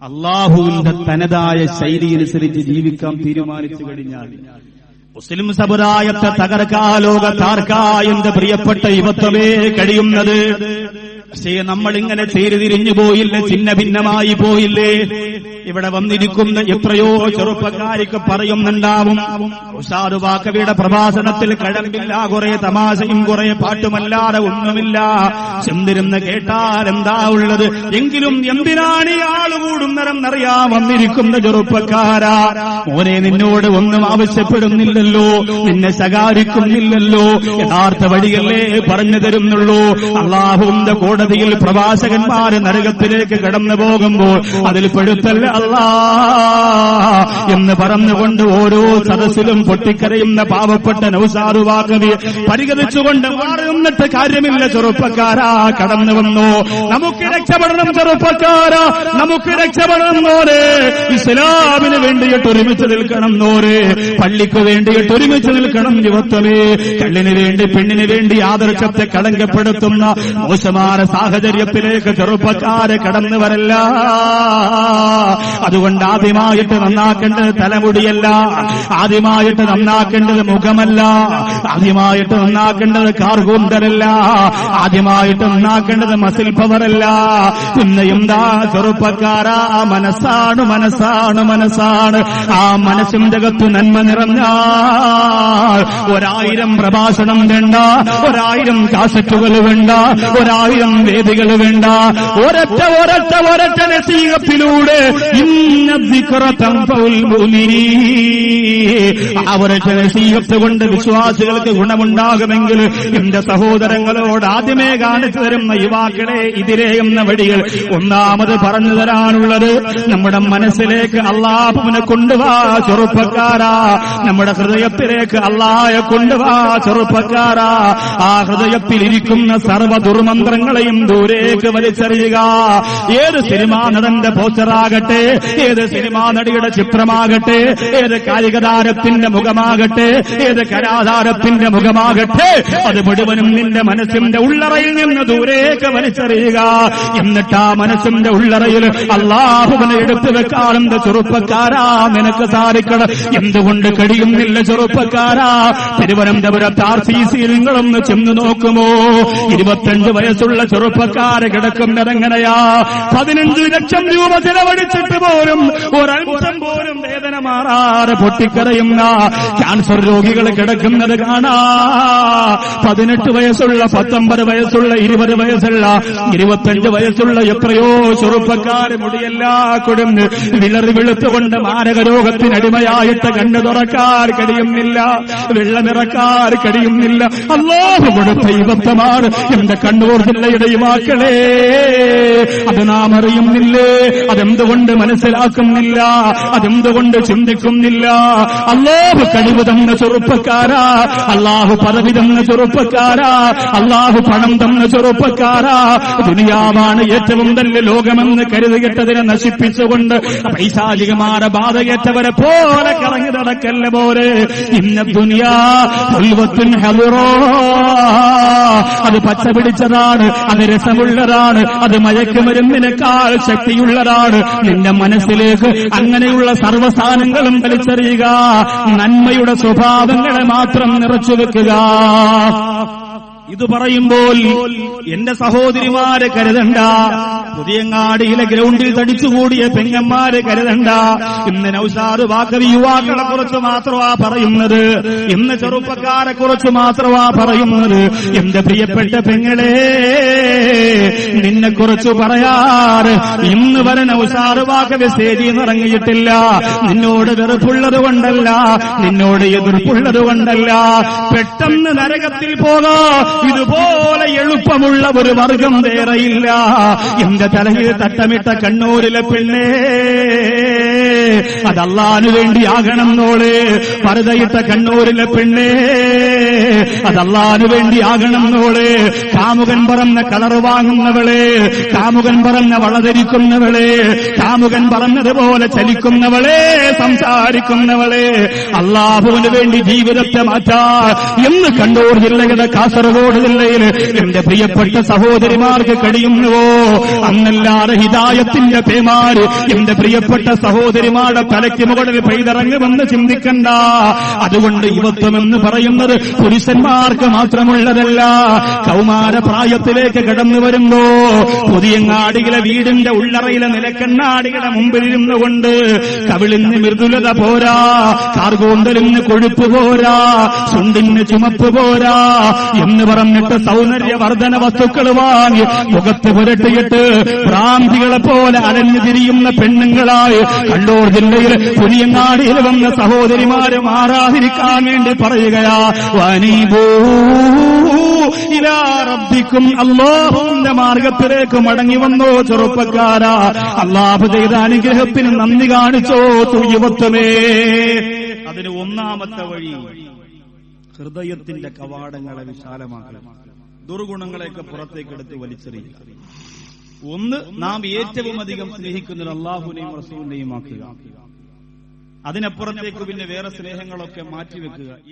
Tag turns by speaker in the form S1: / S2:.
S1: അള്ളാഹുവിന്റെ തനതായ ശൈലി അനുസരിച്ച് ജീവിക്കാൻ തീരുമാനിച്ചു കഴിഞ്ഞാൽ മുസ്ലിം സമുദായത്തെ തകർക്കാലോകത്താർക്കാ എന്റെ പ്രിയപ്പെട്ട യുവത്വമേ കഴിയുന്നത്. പക്ഷേ നമ്മൾ ഇങ്ങനെ ചേരുതിരിഞ്ഞു പോയില്ലേ? ചിന്ന ഭിന്നമായി പോയില്ലേ? ഇവിടെ വന്നിരിക്കുന്ന എത്രയോ ചെറുപ്പക്കാരിക്ക് പറയുന്നുണ്ടാവും. ഉഷാദ് വാക്കവിയുടെ പ്രഭാഷണത്തിൽ കഴമ്പില്ല കുറെ തമാശയും കുറെ പാട്ടുമല്ലാതെ ഒന്നുമില്ല. ചെന്തിരുന്ന് കേട്ടാൽ എന്താ ഉള്ളത്? എങ്കിലും എന്തിനാണ് ഈ ആൾ നിറയാ വന്നിരിക്കുന്ന ചെറുപ്പക്കാരാ? മോനെ നിന്നോട് ഒന്നും ആവശ്യപ്പെടുന്നില്ലല്ലോ. നിന്നെ ശകാരിക്കുന്നില്ലല്ലോ. യഥാർത്ഥ വഴിയല്ലേ പറഞ്ഞു തരുന്നുള്ളൂ. അള്ളാഹുവിന്റെ കോടതിയിൽ പ്രവാചകന്മാര് നരകത്തിലേക്ക് കടന്നു പോകുമ്പോൾ അതിൽ പെടുത്തല്ല അല്ലാ എന്ന് പറഞ്ഞുകൊണ്ട് ഓരോ സദസ്സിലും പൊട്ടിക്കരയുന്ന പാവപ്പെട്ട നൗസാറുവാക്കവി പരിഗണിച്ചുകൊണ്ട് മാറുന്നിട്ട് കാര്യമില്ല ചെറുപ്പക്കാരാ കടന്നു വന്നു. നമുക്ക് രക്ഷപ്പെടണം ചെറുപ്പക്കാരാ. നമുക്ക് രക്ഷപ്പെടണം നോരെ ഇസ്ലാമിന് വേണ്ടിയിട്ട് ഒരുമിച്ച് നിൽക്കണം നോരെ പള്ളിക്ക് വേണ്ടിയിട്ട് ഒരുമിച്ച് നിൽക്കണം യുവത്വമേ. കള്ളിന് വേണ്ടി പെണ്ണിന് വേണ്ടി ആദർശത്തെ കളങ്കപ്പെടുത്തുന്ന മോശമായ സാഹചര്യത്തിലേക്ക് ചെറുപ്പക്കാര് കടന്നു വരല്ല. അതുകൊണ്ട് ആദ്യമായിട്ട് നന്നാക്കേണ്ടത് തലമുടിയല്ല. ആദ്യമായിട്ട് നന്നാക്കേണ്ടത് മുഖമല്ല. ആദ്യമായിട്ട് നന്നാക്കേണ്ടത് കാർഗൂന്തരല്ല ആദ്യമായിട്ട് നന്നാക്കേണ്ടത് മസിൽ പവറല്ല. പിന്നെയും എന്താ ചെറുപ്പക്കാരാ മനസ്സാണ് മനസ്സാണ് മനസ്സാണ്. ആ മനസ്സിന്റെ അകത്ത് നന്മ നിറഞ്ഞ ഒരായിരം പ്രഭാഷണം വേണ്ട ഒരായിരം കാസറ്റുകൾ വേണ്ട ഒരായിരം വേദികൾ വേണ്ട. ഒരൊറ്റ ഒരൊറ്റ ഒരൊറ്റ നസീഹത്തിലൂടെ ആ ഒരൊറ്റ നസീഹത്ത് കൊണ്ട് വിശ്വാസികൾക്ക് ഗുണമുണ്ടാകുമെങ്കിൽ എന്റെ സഹോദരങ്ങളോട് ആദ്യമേ കാണിച്ചു തരുന്ന യുവാക്കളെ ഇതിരെ എന്ന വഴികൾ ഒന്നാമത് പറഞ്ഞു തരാനുള്ളത് നമ്മുടെ മനസ്സിലേക്ക് അള്ളാഹുവിനെ കൊണ്ടുവാ ചെറുപ്പക്കാരാ. നമ്മുടെ ഹൃദയത്തിലേക്ക് അള്ളാഹെ കൊണ്ടുവാ ചെറുപ്പക്കാരാ. ആ ഹൃദയത്തിലിരിക്കുന്ന സർവ സർവ ദുർമന്ത്രങ്ങളെയും ദൂരേക്ക് വലിച്ചെറിയുക. ഏത് സിനിമാ നടന്റെ പോസ്റ്ററാകട്ടെ ഏത് സിനിമാ നടിയുടെ ചിത്രമാകട്ടെ ഏത് കായിക താരത്തിന്റെ മുഖമാകട്ടെ ഏത് കലാതാരത്തിന്റെ മുഖമാകട്ടെ അത് മുഴുവനും നിന്റെ മനസ്സിന്റെ ഉള്ളറയിൽ നിന്ന് ദൂരേക്ക് വലിച്ചെറിയുക. എന്നിട്ട് ആ മനസ്സിന്റെ ഉള്ളറയിൽ അള്ളാഹുവിനെ എടുത്തു വെക്കാറുണ്ട്. ചെറുപ്പക്കാരാ? നിനക്ക് സാധിക്കണം. എന്തുകൊണ്ട് കഴിയുന്നില്ല ചെറുപ്പക്കാരാ? തിരുവനന്തപുരത്ത് ആർ സി സി നിങ്ങളൊന്ന് ചെന്ന് നോക്കുമോ? ഇരുപത്തഞ്ച് വയസ്സുള്ള ചെറുപ്പക്കാരെ കിടക്കുന്നതെങ്ങനെയാ? പതിനഞ്ച് ലക്ഷം രൂപ ചെലവഴിച്ചിട്ട് പോലും ഒരൽപ്പം പോലും വേദന മാറാതെ പൊട്ടിക്കരയുന്ന ക്യാൻസർ രോഗികൾ കിടക്കുന്നത് കാണാ. പതിനെട്ട് വയസ്സുള്ള പത്തൊമ്പത് വയസ്സുള്ള ഇരുപത് വയസ്സുള്ള ഇരുപത്തഞ്ച് വയസ്സുള്ള എത്രയോ ചെറുപ്പക്കാര് മുടിയെല്ലാ കൊടുന്ന് വിളറി വെളുത്തുകൊണ്ട് മാരക രോഗത്തിനടിമയായിട്ട് കണ്ണു തുറക്കാൻ കഴിയുന്നില്ല വെള്ളമിറക്കാൻ കഴിയുന്നില്ല. അള്ളാഹു കൊടുത്ത ഇവത്തമാണ് എന്റെ കണ്ണൂർ ജില്ലയുടെ യുവാക്കളെ അത് നാം അറിയുന്നില്ലേ അതെന്തുകൊണ്ട് മനസ്സിലാക്കുന്നില്ല? അതെന്തുകൊണ്ട് ചിന്തിക്കുന്നില്ല? അല്ലാഹു കഴിവ് തന്ന ചെറുപ്പക്കാരാ. അല്ലാഹു പദവി തന്ന ചെറുപ്പക്കാരാ. അല്ലാഹു പണം തന്ന ചെറുപ്പക്കാരാ. ദുനിയാവാണ് ഏറ്റവും നല്ല ലോകമെന്ന് കരുതിയിട്ടതിനെ നശിപ്പിച്ചുകൊണ്ട് പൈശാചികമാര ബാധയേറ്റവരെ പോലെ കറങ്ങി നടക്കല്ല പോലെ ഇന്ന ദുനിയാ അത് പച്ച പിടിച്ചതാണ്. അത് രസമുള്ളതാണ് അത് മയക്കുമരുന്നിനേക്കാൾ ശക്തിയുള്ളതാണ്. നിന്റെ മനസ്സിലേക്ക് അങ്ങനെയുള്ള സർവസ്ഥാനങ്ങളും വലിച്ചെറിയുക. നന്മയുടെ സ്വഭാവങ്ങളെ മാത്രം നിറച്ചു വെക്കുക ഇത് പറയുമ്പോൾ എന്റെ സഹോദരിമാരെ കരുതണ്ട. പുതിയങ്ങാടിയിലെ ഗ്രൗണ്ടിൽ തടിച്ചുകൂടിയ പെങ്ങന്മാരെ കരുതണ്ട. ഇന്ന് നൌസാദ് വാക്കവി യുവാക്കളെ കുറിച്ച് മാത്രമാ പറയുന്നത്. ഇന്ന് ചെറുപ്പക്കാരെ കുറിച്ച് മാത്രമാ പറയുന്നത്. എന്റെ പ്രിയപ്പെട്ട പെങ്ങളെ നിന്നെ കുറിച്ച് പറയാറ് ഇന്ന് വരെ നൌസാദ് വാക്കവി സ്റ്റേജിൽ ഇറങ്ങിയിട്ടില്ല. നിന്നോട് വെറുപ്പുള്ളത് കൊണ്ടല്ല നിന്നോട് എതിർപ്പുള്ളത് കൊണ്ടല്ല. പെട്ടെന്ന് നരകത്തിൽ പോകാ. ഇതുപോലെ എളുപ്പമുള്ള ഒരു വർഗം വേറെയില്ല. എന്റെ തലയിൽ തട്ടമിട്ട കണ്ണൂരിലെ പെണ്ണേ. അത് അള്ളാന് വേണ്ടി നോൾ പരതയിട്ട കണ്ണൂരിലെ പെണ്ണേ അത് അള്ളാന് വേണ്ടി നോൾ കാമുകൻ പറന്ന കളർ വാങ്ങുന്നവളെ കാമുകൻ പറന്ന വളധരിക്കുന്നവളെ കാമുകൻ പറഞ്ഞതുപോലെ ചലിക്കുന്നവളെ സംസാരിക്കുന്നവളെ. അള്ളാഹുവിന് വേണ്ടി ജീവിതത്തെ മാറ്റാ. എന്ന് കണ്ണൂർ ജില്ലയുടെ കാസർഗോഡ് ജില്ലയിൽ എന്റെ പ്രിയപ്പെട്ട സഹോദരിമാർക്ക് കഴിയുന്നുവോ? അന്നല്ലാതെ ഹിതായത്തിന്റെ പേമാര് എന്റെ പ്രിയപ്പെട്ട സഹോദരിമാരുടെ തലയ്ക്ക് മുകളിൽ പെയ്തിറങ്ങുമെന്ന് ചിന്തിക്കണ്ട. അതുകൊണ്ട് യുവത്വം എന്ന് പറയുന്നത് പുരുഷന്മാർക്ക് മാത്രമുള്ളതല്ല. കൗമാര പ്രായത്തിലേക്ക് കടന്നു വരുമ്പോ പുതിയങ്ങാടികളെ വീടിന്റെ ഉള്ളറയിലെ നിലക്കണ്ണാടികളെ മുമ്പിലിരുന്നു കൊണ്ട് കവിളിന് മൃദുലത പോരാ കാർഗോന്തലിന് കൊഴുപ്പ് പോരാ ചുണ്ടിന് ചുമപ്പ് പോരാ എന്ന് പറഞ്ഞിട്ട് സൗന്ദര്യവർദ്ധന വസ്തുക്കൾ വാങ്ങി മുഖത്ത് പുരട്ടിയിട്ട് ഭ്രാന്തികളെ പോലെ അലഞ്ഞു തിരിയുന്ന പെണ്ണുങ്ങളായി കണ്ണൂർ ജില്ലയിൽ പുരിയങ്ങാടിയിൽ വന്ന സഹോദരിമാരെ മാറാതിരിക്കാൻ വേണ്ടി പറയുകയാ വനീബൂ റബ്ബിക്കും അള്ളാഹുവിന്റെ മാർഗത്തിലേക്ക് മടങ്ങി വന്നോ ചെറുപ്പക്കാരാ. അള്ളാഹു ചെയ്ത അനുഗ്രഹത്തിന് നന്ദി കാണിച്ചോ യുവത്വമേ അതിന് ഒന്നാമത്തെ വഴി ഹൃദയത്തിന്റെ കവാടങ്ങളെ വിശാലമാക്കുക ദുർഗുണങ്ങളെയൊക്കെ പുറത്തേക്കെടുത്ത് വലിച്ചെറിയുക. ഒന്ന് നാം ഏറ്റവും അധികം സ്നേഹിക്കുന്നത് അള്ളാഹുവിനെയും റസൂലിനെയും ആക്കുക. അതിനപ്പുറത്തേക്ക് പിന്നെ വേറെ സ്നേഹങ്ങളൊക്കെ മാറ്റിവെക്കുക.